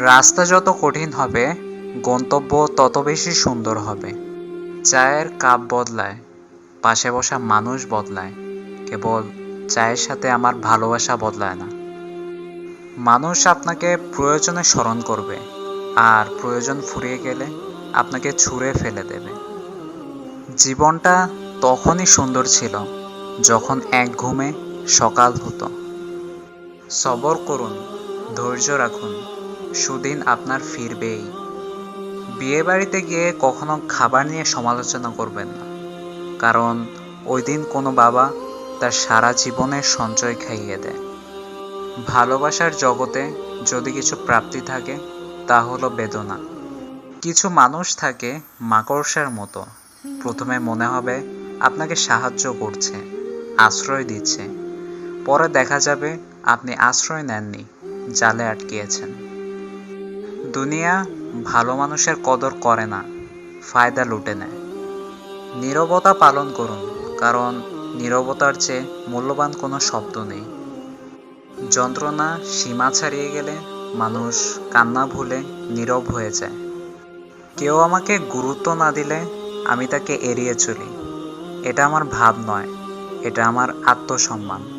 রাস্তা যত কঠিন হবে, গন্তব্য তত বেশি সুন্দর হবে। চায়ের কাপ বদলায়, পাশে বসা মানুষ বদলায়, কেবল চায়ের সাথে আমার ভালোবাসা বদলায় না। মানুষ আপনাকে প্রয়োজনে স্মরণ করবে, আর প্রয়োজন ফুরিয়ে গেলে আপনাকে ছুঁড়ে ফেলে দেবে। জীবনটা তখনই সুন্দর ছিল, যখন এক ঘুমে সকাল হতো। সবর করুন, ধৈর্য রাখুন সুদিন আপনার ফিরবেই। বিয়ে বাড়িতে গিয়ে কখনো খাবার নিয়ে সমালোচনা করবেন না। কারণ ওই দিন কোনো বাবা তার সারা জীবনের সঞ্চয় খাইয়ে দেয়। ভালোবাসার জগতে যদি কিছু প্রাপ্তি থাকে, তা হলো বেদনা। কিছু মানুষ থাকে মাকড়সার মতো। প্রথমে মনে হবে আপনাকে সাহায্য করছে, আশ্রয় দিচ্ছে। পরে দেখা যাবে আপনি আশ্রয় নেননি, জালে আটকিয়েছেন। দুনিয়া ভালো মানুষের কদর করে না, ফায়দা লুটে নেয়। নীরবতা পালন করুন, কারণ নীরবতার চেয়ে মূল্যবান কোনো শব্দ নেই। যন্ত্রণা সীমা ছাড়িয়ে গেলে মানুষ কান্না ভুলে নীরব হয়ে যায়। কেউ আমাকে গুরুত্ব না দিলে আমি তাকে এড়িয়ে চলি। এটা আমার ভাব নয়, এটা আমার আত্মসম্মান।